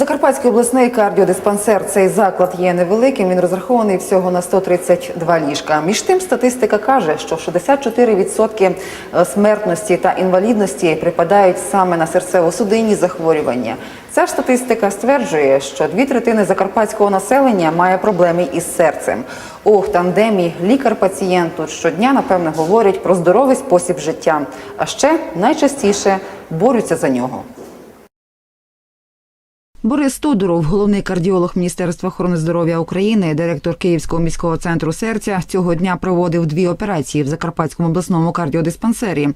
Закарпатський обласний кардіодиспансер. Цей заклад є невеликим. Він розрахований всього на 132 ліжка. Між тим, статистика каже, що 64% смертності та інвалідності припадають саме на серцево-судинні захворювання. Ця статистика стверджує, що дві третини закарпатського населення має проблеми із серцем. У тандемі лікар-пацієнт тут щодня, напевно, говорять про здоровий спосіб життя, а ще найчастіше борються за нього. Борис Тодоров, головний кардіолог Міністерства охорони здоров'я України, директор Київського міського центру серця, цього дня проводив дві операції в Закарпатському обласному кардіодиспансері.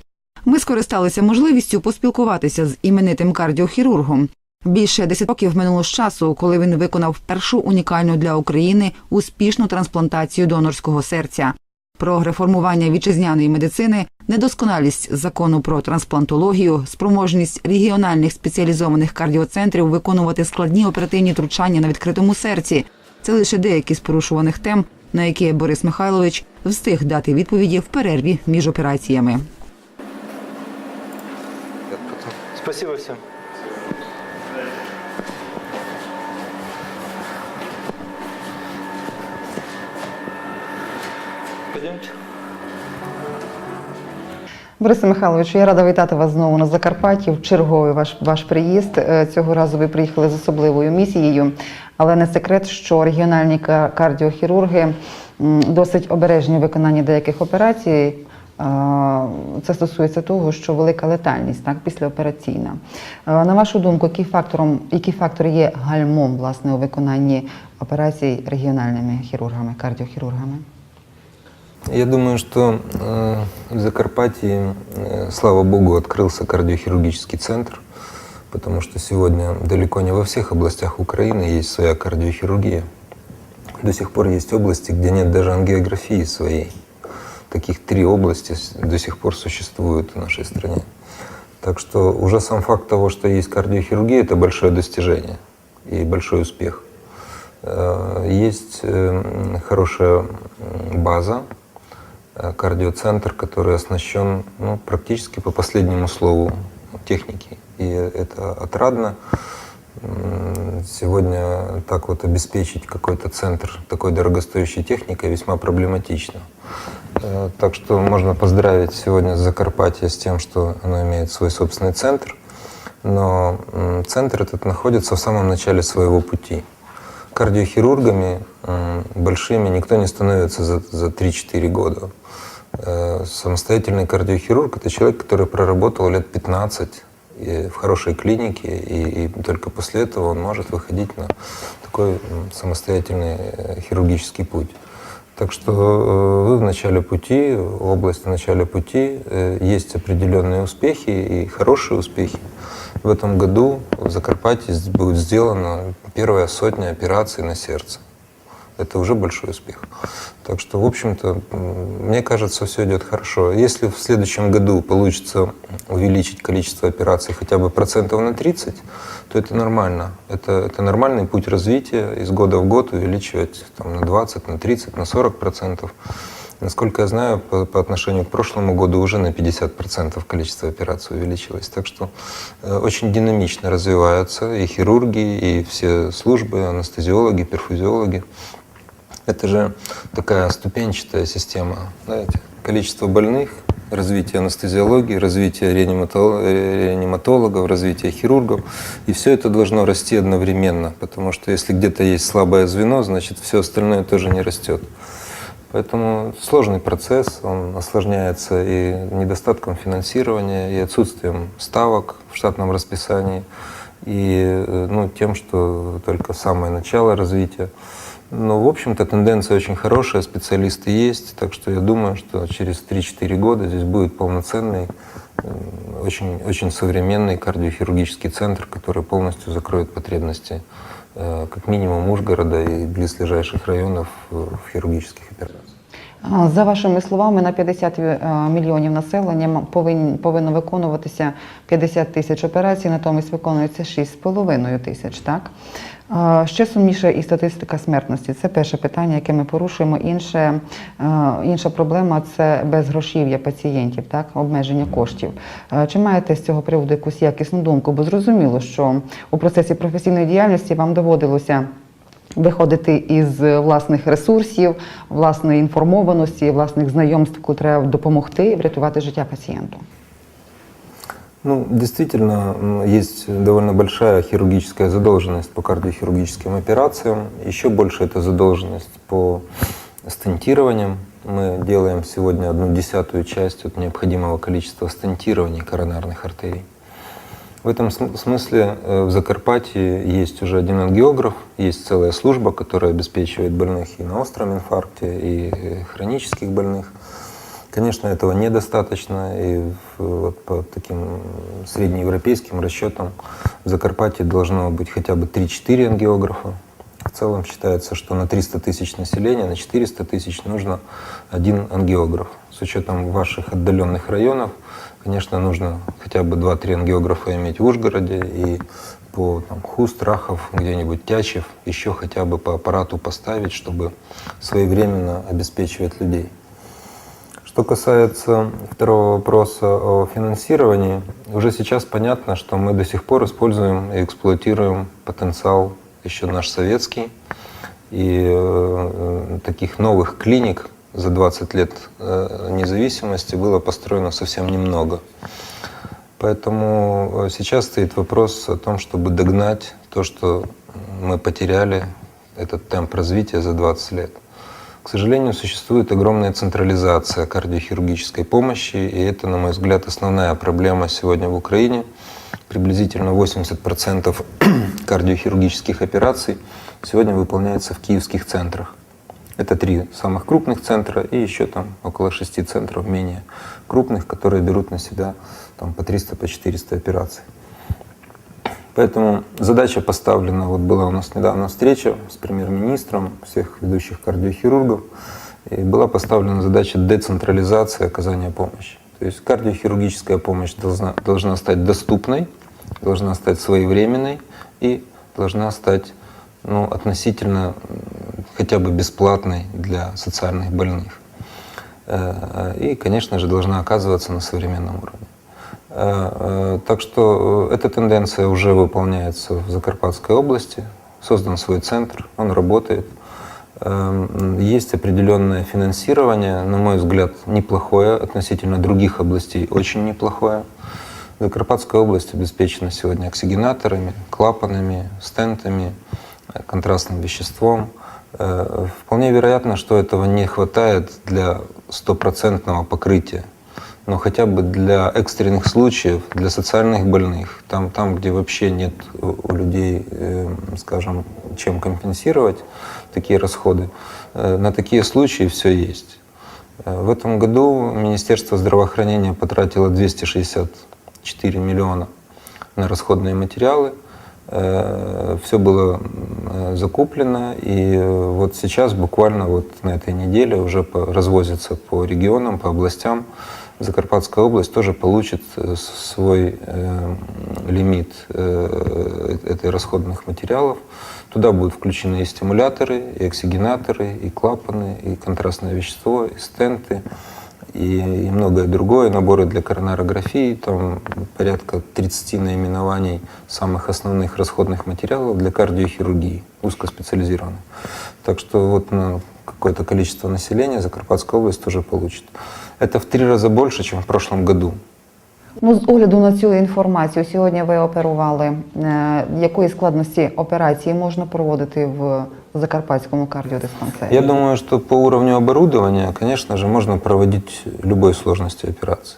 Ми скористалися можливістю поспілкуватися з іменитим кардіохірургом. Більше 10 років минуло з часу, коли він виконав першу унікальну для України успішну трансплантацію донорського серця. Про реформування вітчизняної медицини, недосконалість закону про трансплантологію, спроможність регіональних спеціалізованих кардіоцентрів виконувати складні оперативні втручання на відкритому серці. Це лише деякі з порушуваних тем, на які Борис Михайлович встиг дати відповіді в перерві між операціями. Спасибо всем. Пойдемте. Борисе Михайловичу, я рада вітати вас знову на Закарпатті. В черговий ваш ваш приїзд. Е, Цього разу ви приїхали з особливою місією, але не секрет, що регіональні кардіохірурги досить обережні у виконанні деяких операцій. Е, Це стосується того, що велика летальність, так, післяопераційна. Е, На вашу думку, які, фактором, які фактори є гальмом власне у виконанні операцій регіональними хірургами, кардіохірургами? Я думаю, что э, в Закарпатье, э, слава богу, открылся кардиохирургический центр, потому что сегодня далеко не во всех областях Украины есть своя кардиохирургия. До сих пор есть области, где нет даже ангиографии своей. Таких три области до сих пор существуют в нашей стране. Так что уже сам факт того, что есть кардиохирургия, это большое достижение и большой успех. Э, Есть хорошая база, кардиоцентр, который оснащен ну, практически по последнему слову техники. И это отрадно. Сегодня так вот обеспечить какой-то центр такой дорогостоящей техникой весьма проблематично. Э, Так что можно поздравить сегодня Закарпатье с тем, что оно имеет свой собственный центр. Но центр этот находится в самом начале своего пути. Кардиохирургами м, большими никто не становится за, за 3-4 года. Э, Самостоятельный кардиохирург – это человек, который проработал лет 15 и в хорошей клинике, и, и только после этого он может выходить на такой самостоятельный э, хирургический путь. Так что э, вы в начале пути, область в начале пути, э, есть определенные успехи и хорошие успехи. В этом году в Закарпатье будет сделана первая сотня операций на сердце. Это уже большой успех. Так что, в общем-то, мне кажется, все идет хорошо. Если в следующем году получится увеличить количество операций хотя бы процентов на 30, то это нормально. Это, это нормальный путь развития, из года в год увеличивать там, на 20, на 30, на 40 процентов. Насколько я знаю, по, по отношению к прошлому году уже на 50 процентов количество операций увеличилось. Так что э, очень динамично развиваются и хирурги, и все службы, анестезиологи, перфузиологи. Это же такая ступенчатая система. Знаете, количество больных, развитие анестезиологии, развитие реаниматол- реаниматологов, развитие хирургов. И все это должно расти одновременно, потому что если где-то есть слабое звено, значит все остальное тоже не растет. Поэтому сложный процесс, он осложняется и недостатком финансирования, и отсутствием ставок в штатном расписании, и э, ну, тем, что только самое начало развития. Но, в общем-то, тенденция очень хорошая, специалисты есть, так что я думаю, что через 3-4 года здесь будет полноценный, очень, очень современный кардиохирургический центр, который полностью закроет потребности э, как минимум Ужгорода и близлежащих районов э, в хирургических операциях. За вашими словами, на 50 е, мільйонів населення повинно виконуватися 50 тисяч операцій, натомість виконується 6,5 тисяч. Так? Ще сумніша і статистика смертності. Це перше питання, яке ми порушуємо. Інше, е, інша проблема це безгрошів'я пацієнтів, так? обмеження коштів. Е, Чи маєте з цього приводу якусь якісну думку? Бо зрозуміло, що у процесі професійної діяльності вам доводилося виходити із власних ресурсів, власної інформованості, власних знайомств, коли треба допомогти врятувати життя пацієнту. Ну, действительно, м, есть довольно большая хирургическая задолженность по кардиохирургическим операциям. Еще больше это задолженность по стентированиям. Мы делаем сегодня одну десятую часть от необходимого количества стентирований коронарных артерий. В этом см- смысле э, в Закарпатье есть уже один ангиограф, есть целая служба, которая обеспечивает больных и на остром инфаркте, и э, хронических больных. Конечно, этого недостаточно, и вот по таким среднеевропейским расчетам в Закарпатье должно быть хотя бы 3-4 ангиографа. Целом считается, что на 300 тысяч населения, на 400 тысяч нужно один ангиограф. С учетом ваших отдаленных районов, конечно, нужно хотя бы 2-3 ангиографа иметь в Ужгороде и по там, Хуст, Рахов, где-нибудь Тячев, еще хотя бы по аппарату поставить, чтобы своевременно обеспечивать людей. Что касается второго вопроса о финансировании, уже сейчас понятно, что мы до сих пор используем и эксплуатируем потенциал еще наш советский. И э, таких новых клиник за 20 лет э, независимости было построено совсем немного. Поэтому э, сейчас стоит вопрос о том, чтобы догнать то, что мы потеряли, этот темп развития за 20 лет. К сожалению, существует огромная централизация кардиохирургической помощи, и это, на мой взгляд, основная проблема сегодня в Украине. Приблизительно 80% кардиохирургических операций сегодня выполняется в киевских центрах. Это три самых крупных центра и еще там около шести центров менее крупных, которые берут на себя там, по 300, по 400 операций. Поэтому задача поставлена, вот была у нас недавно встреча с премьер-министром всех ведущих кардиохирургов, и была поставлена задача децентрализации оказания помощи. То есть кардиохирургическая помощь должна, должна стать доступной, должна стать своевременной и должна стать ну, относительно хотя бы бесплатной для социальных больных. Э, И, конечно же, должна оказываться на современном уровне. Э, э, Так что э, эта тенденция уже выполняется в Закарпатской области. Создан свой центр, он работает. Есть определенное финансирование, на мой взгляд, неплохое, относительно других областей очень неплохое. Закарпатская область обеспечена сегодня оксигенаторами, клапанами, стентами, э, контрастным веществом. Э, Вполне вероятно, что этого не хватает для стопроцентного покрытия но хотя бы для экстренных случаев, для социальных больных, там, там где вообще нет у людей, э, скажем, чем компенсировать такие расходы, э, на такие случаи все есть. В этом году Министерство здравоохранения потратило 264 миллиона на расходные материалы. Все было закуплено, и э, вот сейчас буквально вот на этой неделе уже развозится по регионам, по областям. Закарпатская область тоже получит э, свой э, лимит э, этой расходных материалов. Туда будут включены и стимуляторы, и оксигенаторы, и клапаны, и контрастное вещество, и стенты, и, и многое другое, наборы для коронарографии, там порядка 30 наименований самых основных расходных материалов для кардиохирургии, узкоспециализированных. Так что вот на какое-то количество населения Закарпатская область тоже получит. Это в три раза больше, чем в прошлом году. Ну, з огляду на цю інформацію, сьогодні ви оперували. Е, Якої складності операції можна проводити в Закарпатському кардіодиспансері? Я думаю, что по уровню оборудования, конечно же, можно проводить любой сложности операции.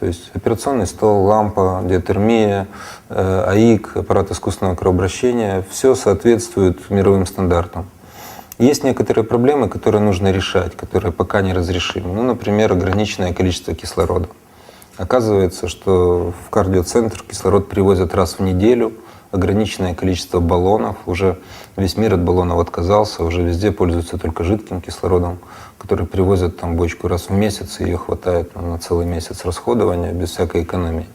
То есть операционный стол, лампа, диатермия, э, АИК, аппарат искусственного кровообращения, все соответствует мировым стандартам. Есть некоторые проблемы, которые нужно решать, которые пока не разрешимы. Ну, например, ограниченное количество кислорода. Оказывается, что в кардиоцентр кислород привозят раз в неделю, ограниченное количество баллонов. Уже весь мир от баллонов отказался, уже везде пользуются только жидким кислородом, который привозят там бочку раз в месяц, и ее хватает ну, на целый месяц расходования без всякой экономии.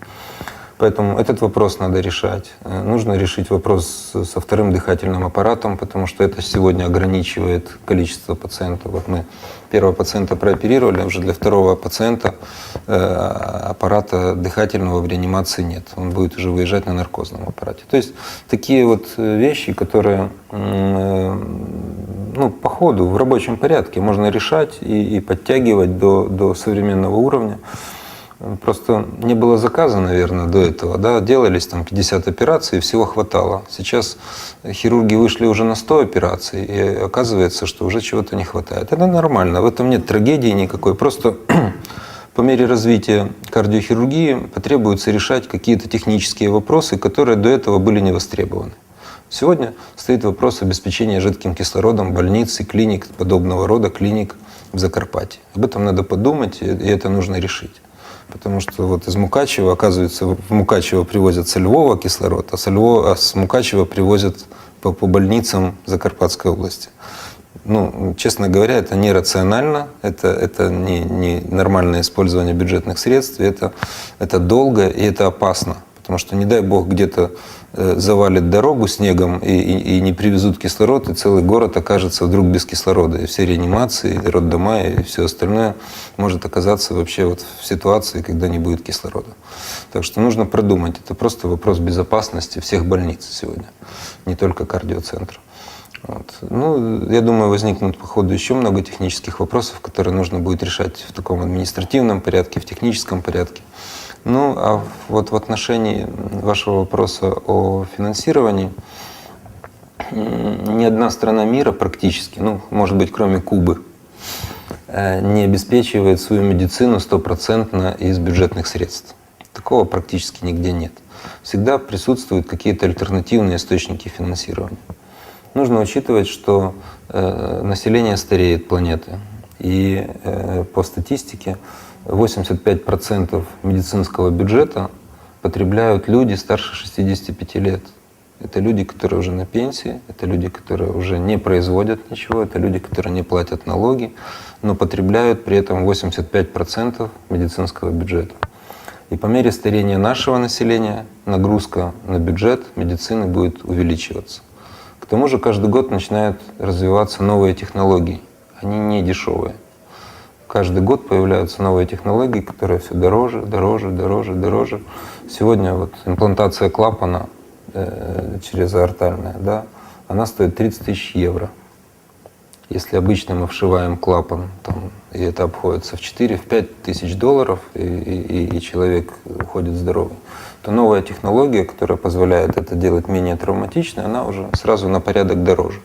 Поэтому этот вопрос надо решать. Э, Нужно решить вопрос со вторым дыхательным аппаратом, потому что это сегодня ограничивает количество пациентов. Вот мы первого пациента прооперировали, уже для второго пациента э, аппарата дыхательного в реанимации нет. Он будет уже выезжать на наркозном аппарате. То есть такие вот э, вещи, которые ну, по ходу, в рабочем порядке можно решать и, и подтягивать до, до современного уровня. Просто не было заказа, наверное, до этого. Да? Делались там 50 операций, всего хватало. Сейчас хирурги вышли уже на 100 операций, и оказывается, что уже чего-то не хватает. Это нормально, в этом нет трагедии никакой. Просто по мере развития кардиохирургии потребуется решать какие-то технические вопросы, которые до этого были не востребованы. Сегодня стоит вопрос обеспечения жидким кислородом больниц и клиник подобного рода, клиник в Закарпатье. Об этом надо подумать, и это нужно решить. Потому что вот из Мукачева, оказывается, в Мукачево привозят со Львова кислород, а, со Львова, а с Мукачева привозят по, по больницам Закарпатской области. Ну, честно говоря, это нерационально, это, это не, не нормальное использование бюджетных средств, это, это долго и это опасно. Потому что, не дай бог, где-то завалит дорогу снегом и, и- и не привезут кислород, и целый город окажется вдруг без кислорода. И все реанимации, и роддома, и все остальное может оказаться вообще вот в ситуации, когда не будет кислорода. Так что нужно продумать. Это просто вопрос безопасности всех больниц сегодня, не только кардиоцентра. Вот. Ну, я думаю, возникнут по ходу еще много технических вопросов, которые нужно будет решать в таком административном порядке, в техническом порядке. Ну, а вот в отношении вашего вопроса о финансировании, ни одна страна мира практически, ну, может быть, кроме Кубы, э, не обеспечивает свою медицину стопроцентно из бюджетных средств. Такого практически нигде нет. Всегда присутствуют какие-то альтернативные источники финансирования. Нужно учитывать, что э, население стареет планеты. И э, по статистике 85% медицинского бюджета потребляют люди старше 65 лет. Это люди, которые уже на пенсии, это люди, которые уже не производят ничего, это люди, которые не платят налоги, но потребляют при этом 85% медицинского бюджета. И по мере старения нашего населения нагрузка на бюджет медицины будет увеличиваться. К тому же каждый год начинают развиваться новые технологии. Они не дешевые. Каждый год появляются новые технологии, которые все дороже, дороже, дороже, дороже. Сегодня вот имплантация клапана э, через аортальное, да, она стоит 30 тысяч евро. Если обычно мы вшиваем клапан, там, и это обходится в 4-5 тысяч долларов, и, и- и человек уходит здоровый, то новая технология, которая позволяет это делать менее травматично, она уже сразу на порядок дороже.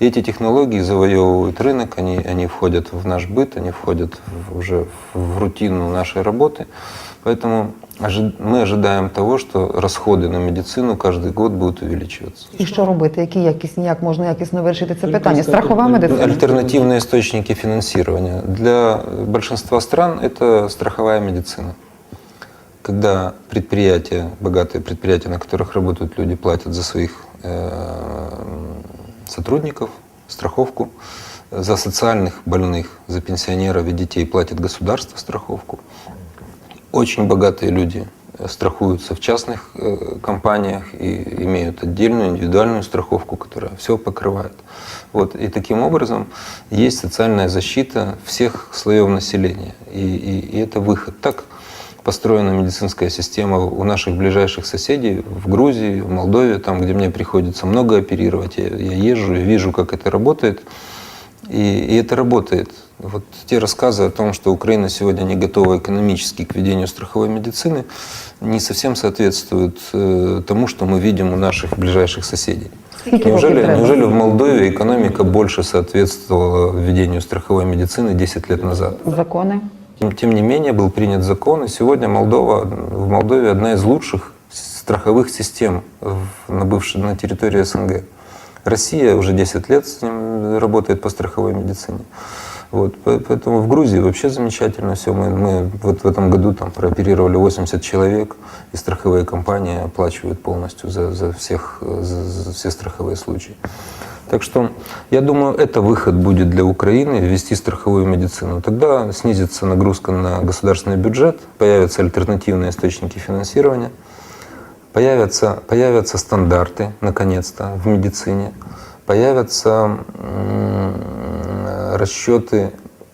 И эти технологии завоевывают рынок, они, они входят в наш быт, они входят в- уже в рутину нашей работы. Поэтому ожи- мы ожидаем того, что расходы на медицину каждый год будут увеличиваться. І що робити? Які якісні, як можна якісно вирішити це питання? Страхова медицина. Альтернативные источники финансирования. Для большинства стран это страховая медицина. Когда предприятия, богатые предприятия, на которых работают люди, платят за своих э, сотрудников страховку, за социальных больных, за пенсионеров и детей платит государство страховку. Очень богатые люди э, страхуются в частных э, компаниях и имеют отдельную индивидуальную страховку, которая все покрывает. Вот. И таким образом есть социальная защита всех слоев населения. И, и- и это выход. Так построена медицинская система у наших ближайших соседей в Грузии, в Молдове, там, где мне приходится много оперировать. Я, я езжу и вижу, как это работает. И, и это работает. Вот те рассказы о том, что Украина сегодня не готова экономически к ведению страховой медицины, не совсем соответствуют э, тому, что мы видим у наших ближайших соседей. Неужели, неужели в Молдове экономика больше соответствовала введению страховой медицины 10 лет назад? Закони. Тем, тем не менее, был принят закон, и сегодня Молдова, в Молдове одна из лучших страховых систем на, бывшей, на территории СНГ. Россия уже 10 лет с ним работает по страховой медицине. Вот, по- поэтому в Грузии вообще замечательно все. Мы, мы вот в этом году там прооперировали 80 человек, и страховые компании оплачивают полностью за, за, всех, за, за все страховые случаи. Так что я думаю, это выход будет для Украины ввести страховую медицину. Тогда снизится нагрузка на государственный бюджет, появятся альтернативные источники финансирования, появятся, появятся стандарты, наконец-то, в медицине, появятся расчеты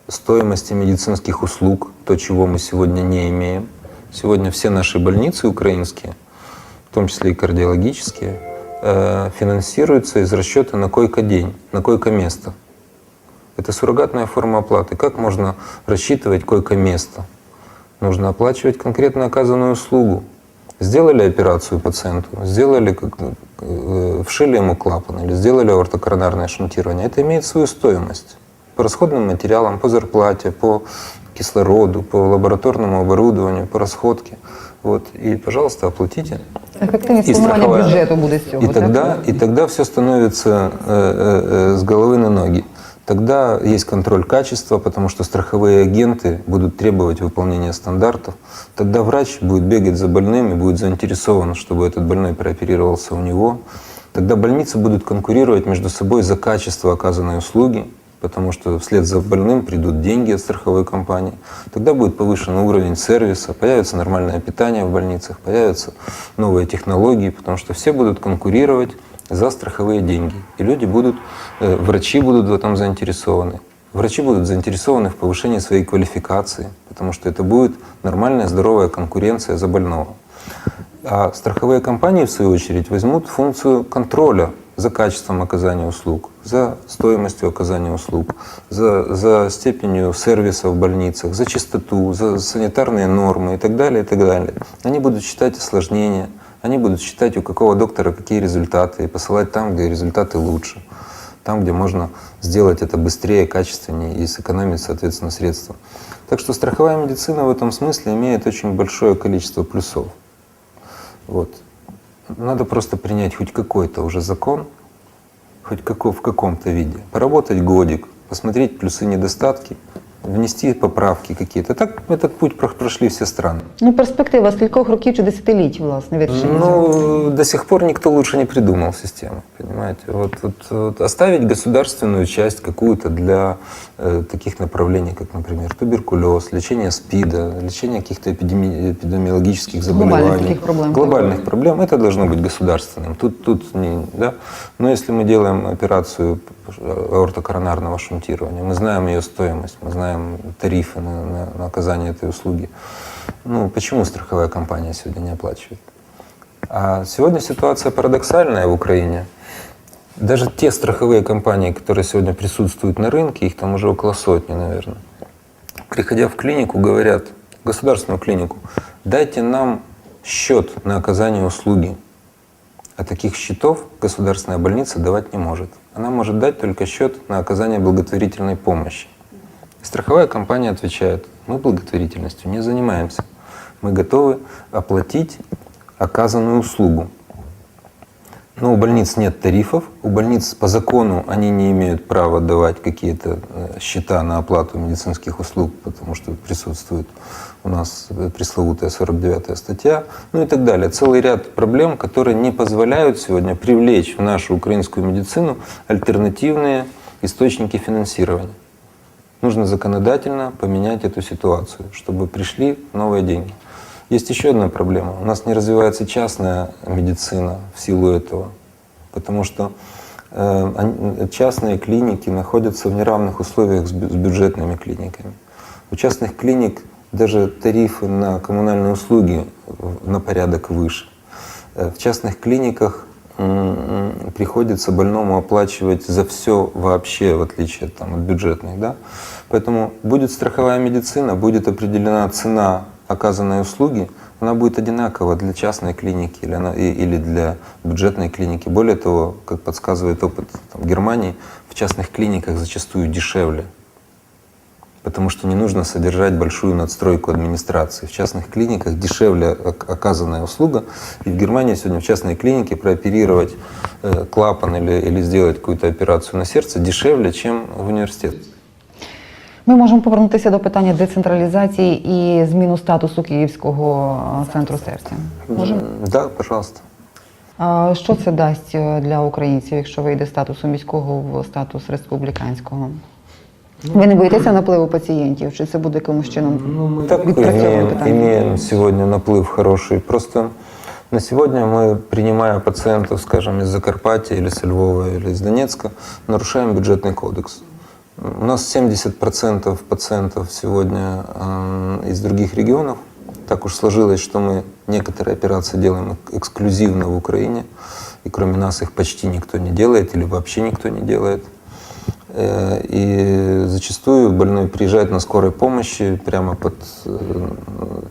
стоимости медицинских услуг, то, чего мы сегодня не имеем. Сегодня все наши больницы украинские, в том числе и кардиологические, э, финансируются из расчета на койко-день, на койко-место. Это суррогатная форма оплаты. Как можно рассчитывать койко-место? Нужно оплачивать конкретно оказанную услугу. Сделали операцию пациенту, сделали, как, э, вшили ему клапан или сделали аортокоронарное шунтирование. Это имеет свою стоимость по расходным материалам, по зарплате, по кислороду, по лабораторному оборудованию, по расходке. Вот. И, пожалуйста, оплатите. Ефективність І формування страхова. бюджету буде з цього. И так? тогда, и тогда все становится э, э, э, с головы на ноги. Тогда есть контроль качества, потому что страховые агенты будут требовать выполнения стандартов. Тогда врач будет бегать за больным и будет заинтересован, чтобы этот больной прооперировался у него. Тогда больницы будут конкурировать между собой за качество оказанной услуги, потому что вслед за больным придут деньги от страховой компании. Тогда будет повышен уровень сервиса, появится нормальное питание в больницах, появятся новые технологии, потому что все будут конкурировать за страховые деньги. И люди будут, э, врачи будут в этом заинтересованы. Врачи будут заинтересованы в повышении своей квалификации, потому что это будет нормальная, здоровая конкуренция за больного. А страховые компании, в свою очередь, возьмут функцию контроля за качеством оказания услуг, за стоимостью оказания услуг, за, за степенью сервиса в больницах, за чистоту, за санитарные нормы и так далее, и так далее. Они будут считать осложнения, они будут считать, у какого доктора какие результаты, и посылать там, где результаты лучше, там, где можно сделать это быстрее, качественнее и сэкономить, соответственно, средства. Так что страховая медицина в этом смысле имеет очень большое количество плюсов. Вот. Надо просто принять хоть какой-то уже закон, хоть какой, в каком-то виде, поработать годик, посмотреть плюсы, недостатки, внести поправки какие-то. Так этот путь про- прошли все страны. Ну, перспектива скількох років чи десятиліть, власне, вирішення цього. Ну, до сих пор никто лучше не придумал систему, понимаете? Вот, вот, вот оставить государственную часть какую-то для э, таких направлений, как, например, туберкулез, лечение СПИДа, лечение каких-то эпидеми- эпидемиологических Глобальных заболеваний. таких проблем. Глобальных проблем. Это должно быть государственным. Тут, тут не, да? Но если мы делаем операцию аортокоронарного шунтирования, мы знаем ее стоимость, мы знаем тарифы на, на- на оказание этой услуги. Ну, почему страховая компания сегодня не оплачивает? А сегодня ситуация парадоксальная в Украине. Даже те страховые компании, которые сегодня присутствуют на рынке, их там уже около сотни, наверное, приходя в клинику, говорят, в государственную клинику, дайте нам счет на оказание услуги. А таких счетов государственная больница давать не может. Она может дать только счет на оказание благотворительной помощи. Страховая компания отвечает, мы благотворительностью не занимаемся. Мы готовы оплатить оказанную услугу. Но у больниц нет тарифов, у больниц по закону они не имеют права давать какие-то э, счета на оплату медицинских услуг, потому что присутствует у нас э, пресловутая 49 статья, ну и так далее. Целый ряд проблем, которые не позволяют сегодня привлечь в нашу украинскую медицину альтернативные источники финансирования. Нужно законодательно поменять эту ситуацию, чтобы пришли новые деньги. Есть еще одна проблема. У нас не развивается частная медицина в силу этого, потому что э, частные клиники находятся в неравных условиях с бю- с бюджетными клиниками. У частных клиник даже тарифы на коммунальные услуги на порядок выше. Э, В частных клиниках приходится больному оплачивать за все вообще, в отличие там, от бюджетных. Да? Поэтому будет страховая медицина, будет определена цена оказанной услуги, она будет одинакова для частной клиники или, она, или для бюджетной клиники. Более того, как подсказывает опыт там, Германии, в частных клиниках зачастую дешевле потому что не нужно содержать большую надстройку администрации. В частных клиниках дешевле оказанная услуга. И в Германии сегодня в частной клинике прооперировать э, клапан или, или сделать какую-то операцию на сердце дешевле, чем в университете. Ми можемо повернутися до питання децентралізації і зміну статусу Київського е, центру серця. Можемо? М, Да, пожалуйста. А Що це дасть е, для українців, якщо вийде статусу міського в статус республіканського? Ви не боїтеся напливу пацієнтів? Чи це буде якимось чином Так відпрацьоване имеем, питання? имеем сегодня наплыв хороший. Просто на сегодня мы, принимая пациентов, скажем, из Закарпатья или с Львова или из Донецка, нарушаем бюджетный кодекс. У нас 70% пациентов сегодня э, из других регионов. Так уж сложилось, что мы некоторые операции делаем эк- эксклюзивно в Украине, и кроме нас их почти никто не делает или вообще никто не делает. Э, И зачастую больной приезжает на скорой помощи прямо под э,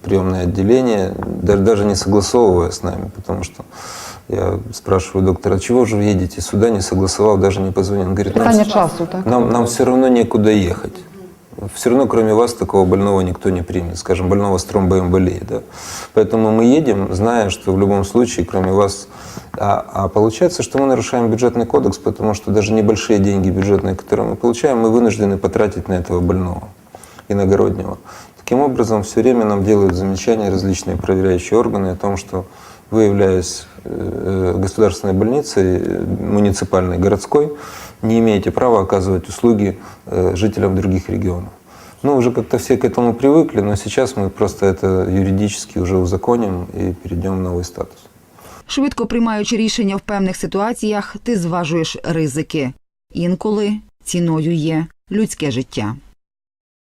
приемное отделение, даже, даже не согласовывая с нами, потому что я спрашиваю доктора, чего же вы едете сюда, не согласовав, даже не позвонил. Он говорит, нам, часу, так? нам, нам все равно некуда ехать. Все равно, кроме вас, такого больного никто не примет, скажем, больного с тромбоэмболией. Да? Поэтому мы едем, зная, что в любом случае, кроме вас... А, а получается, что мы нарушаем бюджетный кодекс, потому что даже небольшие деньги бюджетные, которые мы получаем, мы вынуждены потратить на этого больного иногороднего. Таким образом, все время нам делают замечания различные проверяющие органы о том, что вы, являясь э, государственной больницей, э, муниципальной, городской, не имеете права оказывать услуги э, жителям других регионов. Ну, уже как-то все к этому привыкли, но сейчас мы просто это юридически уже узаконим и перейдем в новый статус. Швидко приймаючи рішення в певних ситуаціях, ти зважуєш ризики. Інколи ціною є людське життя.